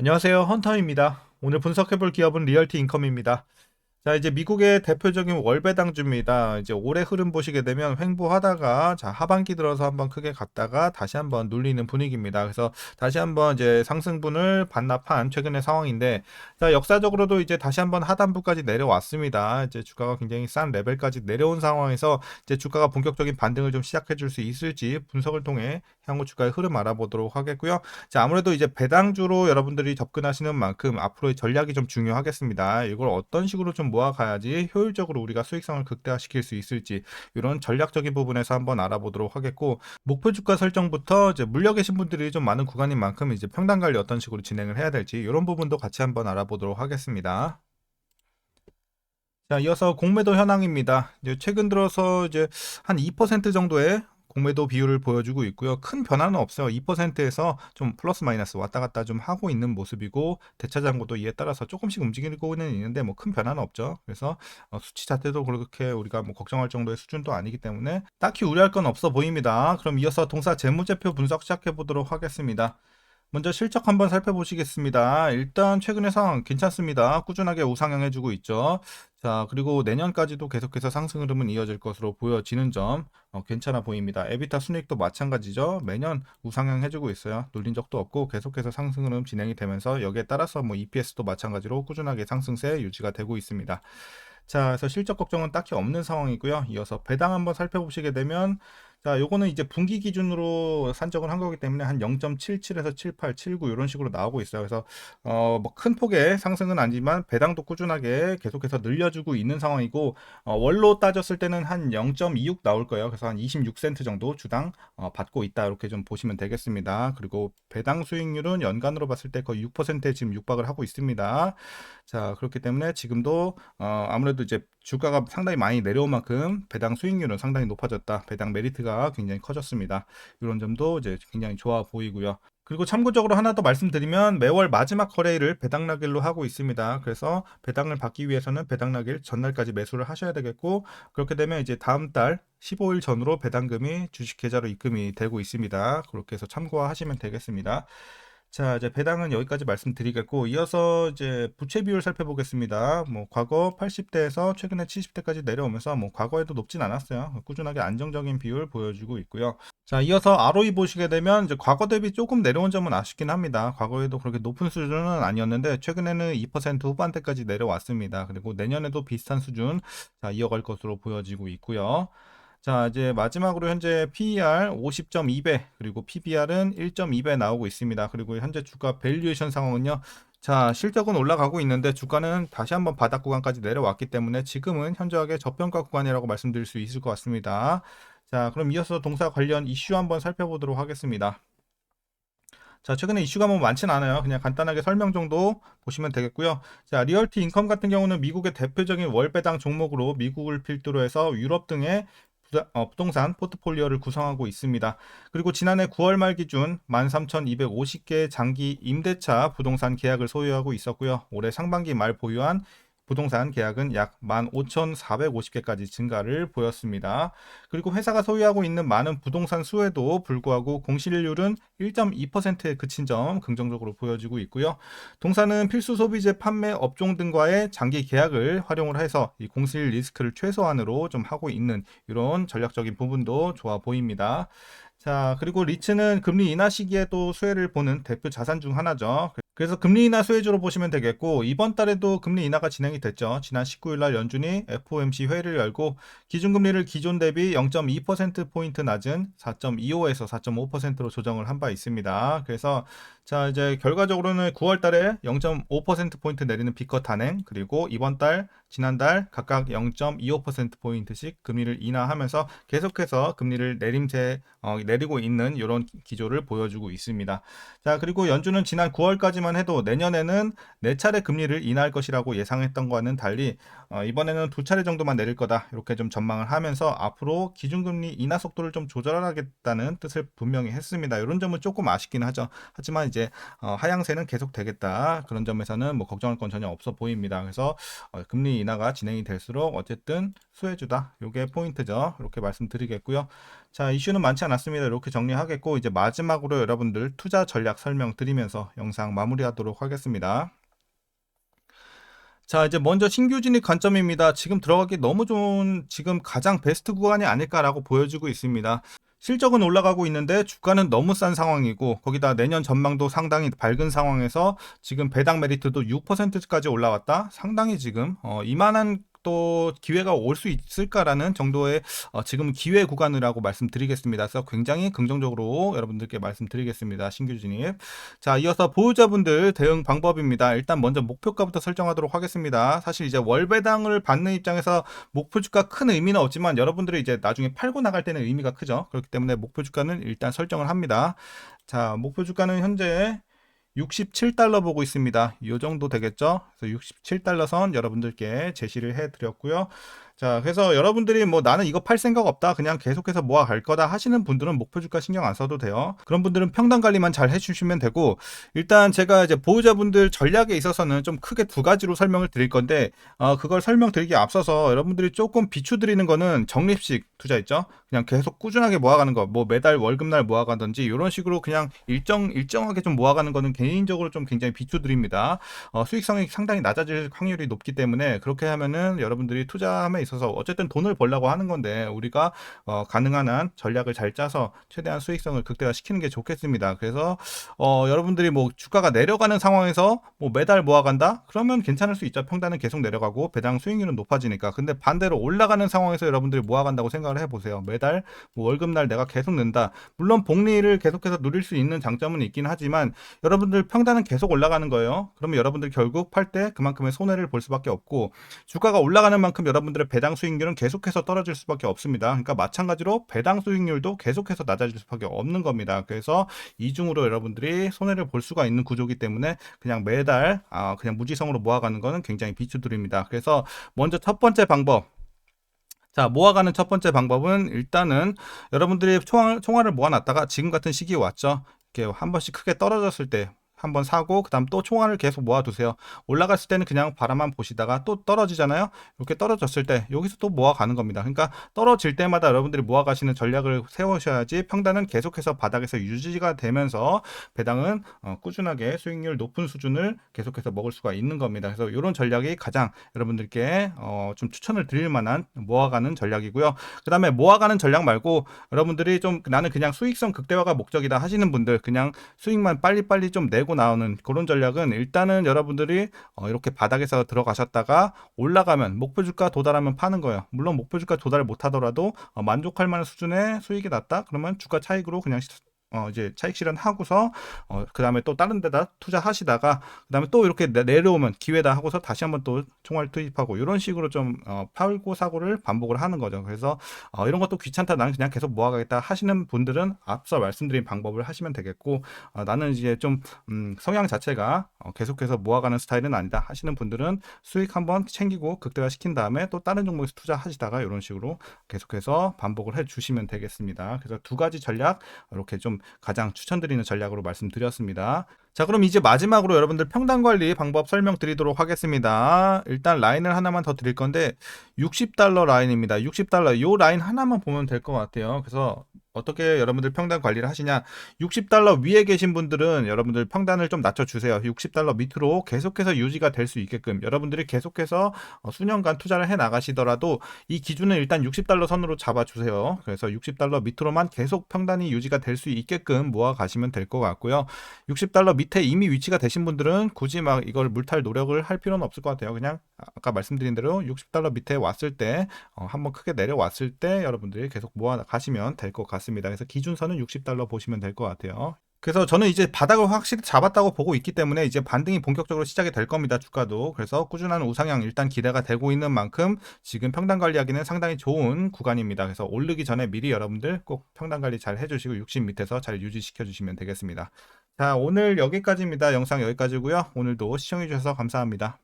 안녕하세요. 헌터입니다. 오늘 분석해볼 기업은 리얼티 인컴입니다. 자, 이제 미국의 대표적인 월배당주입니다. 이제 올해 흐름 보시게 되면 횡보하다가 자, 하반기 들어서 한번 크게 갔다가 다시 한번 눌리는 분위기입니다. 그래서 다시 한번 이제 상승분을 반납한 최근의 상황인데 자, 역사적으로도 이제 다시 한번 하단부까지 내려왔습니다. 이제 주가가 굉장히 싼 레벨까지 내려온 상황에서 이제 주가가 본격적인 반등을 좀 시작해 줄 수 있을지 분석을 통해 향후 주가의 흐름 알아보도록 하겠고요. 자, 아무래도 이제 배당주로 여러분들이 접근하시는 만큼 앞으로의 전략이 좀 중요하겠습니다. 이걸 어떤 식으로 좀 모아가야지 효율적으로 우리가 수익성을 극대화시킬 수 있을지 이런 전략적인 부분에서 한번 알아보도록 하겠고 목표 주가 설정부터 이제 물려 계신 분들이 좀 많은 구간인 만큼 이제 평단 관리 어떤 식으로 진행을 해야 될지 이런 부분도 같이 한번 알아보도록 하겠습니다. 자, 이어서 공매도 현황입니다. 이제 최근 들어서 이제 한 2% 정도의 공매도 비율을 보여주고 있고요. 큰 변화는 없어요. 2%에서 좀 플러스 마이너스 왔다 갔다 좀 하고 있는 모습이고 대차장고도 이에 따라서 조금씩 움직이고는 있는데 뭐 큰 변화는 없죠. 그래서 어, 수치 자체도 그렇게 우리가 뭐 걱정할 정도의 수준도 아니기 때문에 딱히 우려할 건 없어 보입니다. 그럼 이어서 동사 재무제표 분석 시작해 보도록 하겠습니다. 먼저 실적 한번 살펴보시겠습니다. 일단 최근의 상황 괜찮습니다. 꾸준하게 우상향 해주고 있죠. 자, 그리고 내년까지도 계속해서 상승 흐름은 이어질 것으로 보여지는 점 어, 괜찮아 보입니다. 에비타 순이익도 마찬가지죠. 매년 우상향 해주고 있어요. 눌린 적도 없고 계속해서 상승 흐름 진행이 되면서 여기에 따라서 뭐 EPS도 마찬가지로 꾸준하게 상승세 유지가 되고 있습니다. 자, 그래서 실적 걱정은 딱히 없는 상황이고요. 이어서 배당 한번 살펴보시게 되면 자, 요거는 이제 분기 기준으로 산정을 한 거기 때문에 한 0.77에서 78, 79 이런 식으로 나오고 있어요. 그래서 어, 뭐 큰 폭의 상승은 아니지만 배당도 꾸준하게 계속해서 늘려주고 있는 상황이고 어, 월로 따졌을 때는 한 0.26 나올 거예요. 그래서 한 26센트 정도 주당 어, 받고 있다 이렇게 좀 보시면 되겠습니다. 그리고 배당 수익률은 연간으로 봤을 때 거의 6%에 지금 육박을 하고 있습니다. 자, 그렇기 때문에 지금도 어, 아무래도 이제 주가가 상당히 많이 내려온 만큼 배당 수익률은 상당히 높아졌다. 배당 메리트가 굉장히 커졌습니다. 이런 점도 이제 굉장히 좋아 보이고요. 그리고 참고적으로 하나 더 말씀드리면 매월 마지막 거래일을 배당락일로 하고 있습니다. 그래서 배당을 받기 위해서는 배당락일 전날까지 매수를 하셔야 되겠고 그렇게 되면 이제 다음 달 15일 전으로 배당금이 주식 계좌로 입금이 되고 있습니다. 그렇게 해서 참고하시면 되겠습니다. 자, 이제 배당은 여기까지 말씀드리겠고, 이어서 이제 부채 비율 살펴보겠습니다. 뭐, 과거 80대에서 최근에 70대까지 내려오면서, 뭐, 과거에도 높진 않았어요. 꾸준하게 안정적인 비율 보여주고 있고요. 자, 이어서 ROE 보시게 되면, 이제 과거 대비 조금 내려온 점은 아쉽긴 합니다. 과거에도 그렇게 높은 수준은 아니었는데, 최근에는 2% 후반대까지 내려왔습니다. 그리고 내년에도 비슷한 수준, 자, 이어갈 것으로 보여지고 있고요. 자, 이제 마지막으로 현재 PER 50.2배, 그리고 PBR은 1.2배 나오고 있습니다. 그리고 현재 주가 밸류에이션 상황은요. 자, 실적은 올라가고 있는데 주가는 다시 한번 바닥 구간까지 내려왔기 때문에 지금은 현저하게 저평가 구간이라고 말씀드릴 수 있을 것 같습니다. 자, 그럼 이어서 동사 관련 이슈 한번 살펴보도록 하겠습니다. 자, 최근에 이슈가 뭐 많진 않아요. 그냥 간단하게 설명 정도 보시면 되겠고요. 자, 리얼티 인컴 같은 경우는 미국의 대표적인 월배당 종목으로 미국을 필두로 해서 유럽 등의 어, 부동산 포트폴리오를 구성하고 있습니다. 그리고 지난해 9월 말 기준 13,250개 장기 임대차 부동산 계약을 소유하고 있었고요. 올해 상반기 말 보유한 부동산 계약은 약 15,450개까지 증가를 보였습니다. 그리고 회사가 소유하고 있는 많은 부동산 수에도 불구하고 공실률은 1.2%에 그친 점 긍정적으로 보여지고 있고요. 동사는 필수 소비재 판매 업종 등과의 장기 계약을 활용을 해서 이 공실 리스크를 최소한으로 좀 하고 있는 이런 전략적인 부분도 좋아 보입니다. 자, 그리고 리츠는 금리 인하 시기에 또 수혜를 보는 대표 자산 중 하나죠. 그래서 금리 인하 수혜주로 보시면 되겠고 이번 달에도 금리 인하가 진행이 됐죠. 지난 19일 날 연준이 FOMC 회의를 열고 기준금리를 기존 대비 0.2% 포인트 낮은 4.25에서 4.5%로 조정을 한 바 있습니다. 그래서 자 이제 결과적으로는 9월 달에 0.5% 포인트 내리는 비컷 단행 그리고 이번 달 지난달 각각 0.25% 포인트씩 금리를 인하하면서 계속해서 금리를 내림세 어, 내리고 있는 이런 기조를 보여주고 있습니다. 자 그리고 연준은 지난 9월까지만 생각만 해도 내년에는 네 차례 금리를 인하할 것이라고 예상했던 것과는 달리 어, 이번에는 두 차례 정도만 내릴 거다 이렇게 좀 전망을 하면서 앞으로 기준금리 인하 속도를 좀 조절하겠다는 뜻을 분명히 했습니다. 이런 점은 조금 아쉽긴 하죠. 하지만 이제 어, 하향세는 계속 되겠다 그런 점에서는 뭐 걱정할 건 전혀 없어 보입니다. 그래서 어, 금리 인하가 진행이 될수록 어쨌든 수혜주다. 이게 포인트죠. 이렇게 말씀드리겠고요. 자, 이슈는 많지 않았습니다. 이렇게 정리하겠고 이제 마지막으로 여러분들 투자 전략 설명 드리면서 영상 마무리하도록 하겠습니다. 자, 이제 먼저 신규 진입 관점입니다. 지금 들어가기 너무 좋은 지금 가장 베스트 구간이 아닐까라고 보여지고 있습니다. 실적은 올라가고 있는데 주가는 너무 싼 상황이고 거기다 내년 전망도 상당히 밝은 상황에서 지금 배당 메리트도 6%까지 올라왔다. 상당히 지금 어, 이만한 또 기회가 올 수 있을까라는 정도의 어, 지금 기회 구간이라고 말씀드리겠습니다. 그래서 굉장히 긍정적으로 여러분들께 말씀드리겠습니다. 신규 진입. 자, 이어서 보유자분들 대응 방법입니다. 일단 먼저 목표가부터 설정하도록 하겠습니다. 사실 이제 월배당을 받는 입장에서 목표 주가 큰 의미는 없지만 여러분들이 이제 나중에 팔고 나갈 때는 의미가 크죠. 그렇기 때문에 목표 주가는 일단 설정을 합니다. 자, 목표 주가는 현재 67달러 보고 있습니다. 이 정도 되겠죠? 그래서 67달러 선 여러분들께 제시를 해 드렸고요. 자, 그래서 여러분들이 뭐 나는 이거 팔 생각 없다. 그냥 계속해서 모아 갈 거다 하시는 분들은 목표 주가 신경 안 써도 돼요. 그런 분들은 평단 관리만 잘 해주시면 되고, 일단 제가 이제 보유자분들 전략에 있어서는 좀 크게 두 가지로 설명을 드릴 건데, 어, 그걸 설명드리기 앞서서 여러분들이 조금 비추드리는 거는 적립식 투자 있죠? 그냥 계속 꾸준하게 모아가는 거, 뭐 매달 월급날 모아가든지 이런 식으로 그냥 일정, 일정하게 좀 모아가는 거는 개인적으로 좀 굉장히 비추드립니다. 어, 수익성이 상당히 낮아질 확률이 높기 때문에 그렇게 하면은 여러분들이 투자함에 있어서 어쨌든 돈을 벌려고 하는 건데 우리가 어, 가능한 한 전략을 잘 짜서 최대한 수익성을 극대화시키는 게 좋겠습니다. 그래서 어, 여러분들이 뭐 주가가 내려가는 상황에서 뭐 매달 모아간다? 그러면 괜찮을 수 있죠. 평단은 계속 내려가고 배당 수익률은 높아지니까. 근데 반대로 올라가는 상황에서 여러분들이 모아간다고 생각을 해보세요. 매달 뭐 월급날 내가 계속 낸다. 물론 복리를 계속해서 누릴 수 있는 장점은 있긴 하지만 여러분들 평단은 계속 올라가는 거예요. 그러면 여러분들 결국 팔 때 그만큼의 손해를 볼 수밖에 없고 주가가 올라가는 만큼 여러분들의 배당 수익률은 계속해서 떨어질 수밖에 없습니다. 그러니까 마찬가지로 배당 수익률도 계속해서 낮아질 수밖에 없는 겁니다. 그래서 이중으로 여러분들이 손해를 볼 수가 있는 구조기 때문에 그냥 매달 아, 그냥 무지성으로 모아가는 거는 굉장히 비추드립니다. 그래서 먼저 첫 번째 방법 자, 모아가는 첫 번째 방법은 일단은 여러분들이 총알, 총알을 모아놨다가 지금 같은 시기에 왔죠. 이렇게 한 번씩 크게 떨어졌을 때 한번 사고 그다음 또 총알을 계속 모아두세요. 올라갔을 때는 그냥 바라만 보시다가 또 떨어지잖아요. 이렇게 떨어졌을 때 여기서 또 모아가는 겁니다. 그러니까 떨어질 때마다 여러분들이 모아가시는 전략을 세우셔야지 평단은 계속해서 바닥에서 유지가 되면서 배당은 어, 꾸준하게 수익률 높은 수준을 계속해서 먹을 수가 있는 겁니다. 그래서 이런 전략이 가장 여러분들께 어, 좀 추천을 드릴 만한 모아가는 전략이고요. 그 다음에 모아가는 전략 말고 여러분들이 좀 나는 그냥 수익성 극대화가 목적이다 하시는 분들 그냥 수익만 빨리빨리 좀 내고 나오는 그런 전략은 일단은 여러분들이 어, 이렇게 바닥에서 들어가셨다가 올라가면 목표 주가 도달하면 파는 거예요. 물론 목표 주가 도달 못하더라도 어, 만족할 만한 수준의 수익이 났다. 그러면 주가 차익으로 그냥 어 이제 차익 실현하고서 어 그다음에 또 다른 데다 투자하시다가 그다음에 또 이렇게 내려오면 기회다 하고서 다시 한번 또 총알 투입하고 이런 식으로 좀어 팔고 사고를 반복을 하는 거죠. 그래서 어 이런 것도 귀찮다 나는 그냥 계속 모아가겠다 하시는 분들은 앞서 말씀드린 방법을 하시면 되겠고 어 나는 이제 좀 음, 성향 자체가 어 계속해서 모아가는 스타일은 아니다 하시는 분들은 수익 한번 챙기고 극대화 시킨 다음에 또 다른 종목에서 투자하시다가 이런 식으로 계속해서 반복을 해 주시면 되겠습니다. 그래서 두 가지 전략 이렇게 좀 가장 추천드리는 전략으로 말씀드렸습니다. 자, 그럼 이제 마지막으로 여러분들 평단 관리 방법 설명드리도록 하겠습니다. 일단 라인을 하나만 더 드릴 건데 60달러 라인입니다. 60달러 요 라인 하나만 보면 될 것 같아요. 그래서 어떻게 여러분들 평단 관리를 하시냐? 60달러 위에 계신 분들은 여러분들 평단을 좀 낮춰주세요. 60달러 밑으로 계속해서 유지가 될 수 있게끔 여러분들이 계속해서 어, 수년간 투자를 해 나가시더라도 이 기준은 일단 60달러 선으로 잡아주세요. 그래서 60달러 밑으로만 계속 평단이 유지가 될 수 있게끔 모아 가시면 될 것 같고요. 60달러 밑에 이미 위치가 되신 분들은 굳이 막 이걸 물탈 노력을 할 필요는 없을 것 같아요. 그냥 아까 말씀드린 대로 60달러 밑에 왔을 때 어, 한번 크게 내려왔을 때 여러분들이 계속 모아 가시면 될 것 같습니다 있습니다. 그래서 기준선은 60달러 보시면 될 것 같아요. 그래서 저는 이제 바닥을 확실히 잡았다고 보고 있기 때문에 이제 반등이 본격적으로 시작이 될 겁니다. 주가도. 그래서 꾸준한 우상향 일단 기대가 되고 있는 만큼 지금 평단 관리하기는 상당히 좋은 구간입니다. 그래서 오르기 전에 미리 여러분들 꼭 평단 관리 잘 해주시고 60 밑에서 잘 유지시켜 주시면 되겠습니다. 자 오늘 여기까지입니다. 영상 여기까지고요. 오늘도 시청해 주셔서 감사합니다.